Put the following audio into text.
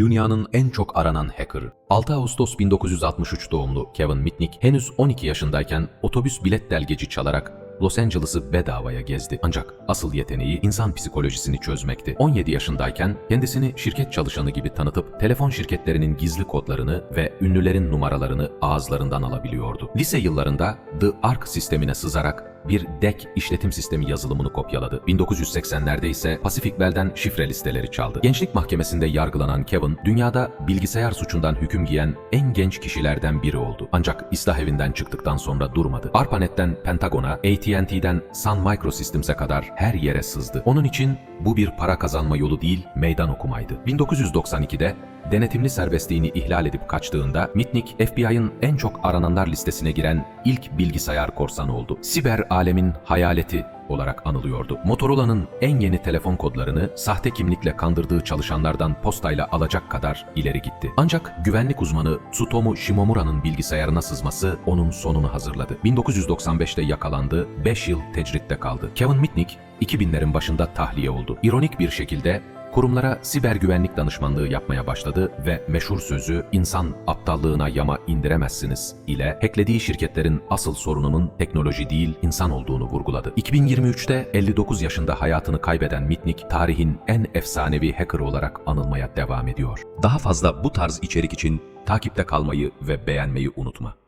Dünyanın en çok aranan hacker. 6 Ağustos 1963 doğumlu Kevin Mitnick henüz 12 yaşındayken otobüs bilet delgeci çalarak Los Angeles'ı bedavaya gezdi. Ancak asıl yeteneği insan psikolojisini çözmekti. 17 yaşındayken kendisini şirket çalışanı gibi tanıtıp telefon şirketlerinin gizli kodlarını ve ünlülerin numaralarını ağızlarından alabiliyordu. Lise yıllarında The Arc sistemine sızarak bir DEC işletim sistemi yazılımını kopyaladı. 1980'lerde ise Pacific Bell'den şifre listeleri çaldı. Gençlik mahkemesinde yargılanan Kevin, dünyada bilgisayar suçundan hüküm giyen en genç kişilerden biri oldu. Ancak ıslah evinden çıktıktan sonra durmadı. ARPANET'ten Pentagon'a, AT&T'den Sun Microsystems'e kadar her yere sızdı. Onun için bu bir para kazanma yolu değil, meydan okumaydı. 1992'de denetimli serbestliğini ihlal edip kaçtığında Mitnick, FBI'ın en çok arananlar listesine giren ilk bilgisayar korsanı oldu. Siber alemin hayaleti olarak anılıyordu. Motorola'nın en yeni telefon kodlarını sahte kimlikle kandırdığı çalışanlardan postayla alacak kadar ileri gitti. Ancak güvenlik uzmanı Tsutomu Shimomura'nın bilgisayarına sızması onun sonunu hazırladı. 1995'te yakalandı, 5 yıl tecritte kaldı. Kevin Mitnick 2000'lerin başında tahliye oldu. İronik bir şekilde kurumlara siber güvenlik danışmanlığı yapmaya başladı ve meşhur sözü insan aptallığına yama indiremezsiniz ile hacklediği şirketlerin asıl sorununun teknoloji değil insan olduğunu vurguladı. 2023'te 59 yaşında hayatını kaybeden Mitnick tarihin en efsanevi hacker olarak anılmaya devam ediyor. Daha fazla bu tarz içerik için takipte kalmayı ve beğenmeyi unutma.